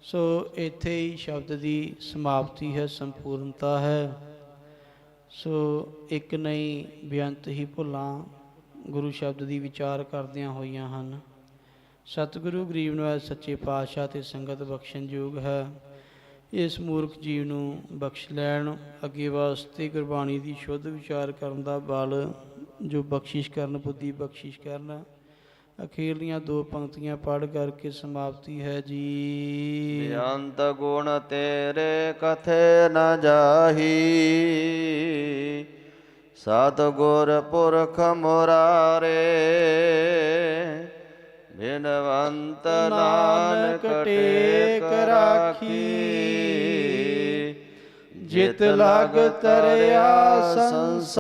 Speaker 1: ਸੋ ਇੱਥੇ ਹੀ ਸ਼ਬਦ ਦੀ ਸਮਾਪਤੀ ਹੈ, ਸੰਪੂਰਨਤਾ ਹੈ। ਸੋ ਇੱਕ ਨਹੀਂ, ਬੇਅੰਤ ਹੀ ਭੁੱਲਾਂ ਗੁਰੂ ਸ਼ਬਦ ਦੀ ਵਿਚਾਰ ਕਰਦਿਆਂ ਹੋਈਆਂ ਹਨ। ਸਤਿਗੁਰੂ ਗਰੀਬ ਨਿਵਾਜ ਸੱਚੇ ਪਾਤਸ਼ਾਹ ਤੇ ਸੰਗਤ ਬਖਸ਼ਣਯੋਗ ਹੈ। ਇਸ ਮੂਰਖ ਜੀਵ ਨੂੰ ਬਖਸ਼ ਲੈਣ, ਅੱਗੇ ਵਾਸਤੇ ਗੁਰਬਾਣੀ ਦੀ ਸ਼ੁੱਧ ਵਿਚਾਰ ਕਰਨ ਦਾ ਬਲ ਜੋ ਬਖਸ਼ਿਸ਼ ਕਰਨ, ਬੁੱਧੀ ਬਖਸ਼ਿਸ਼ ਕਰਨ ਅਖੀਰਲੀਆਂ ਦੋ ਪੰਕਤੀਆਂ ਪੜ੍ਹ ਕਰਕੇ ਸਮਾਪਤੀ ਹੈ ਜੀ।
Speaker 2: ਬੇਅੰਤ ਗੁਣ ਤੇਰੇ ਕਥੇ ਨ ਜਾਹੀ। ਸਤ ਗੁਰ ਪੁਰਖ ਮੁਰਾਰੇ, ਬਿਨਵੰਤ ਨਾਨਕ ਟੇਕ ਰਾਖੀ।
Speaker 1: ਜਿਤ ਲਗ ਤਰਿਆ ਸੰਸਾਰ।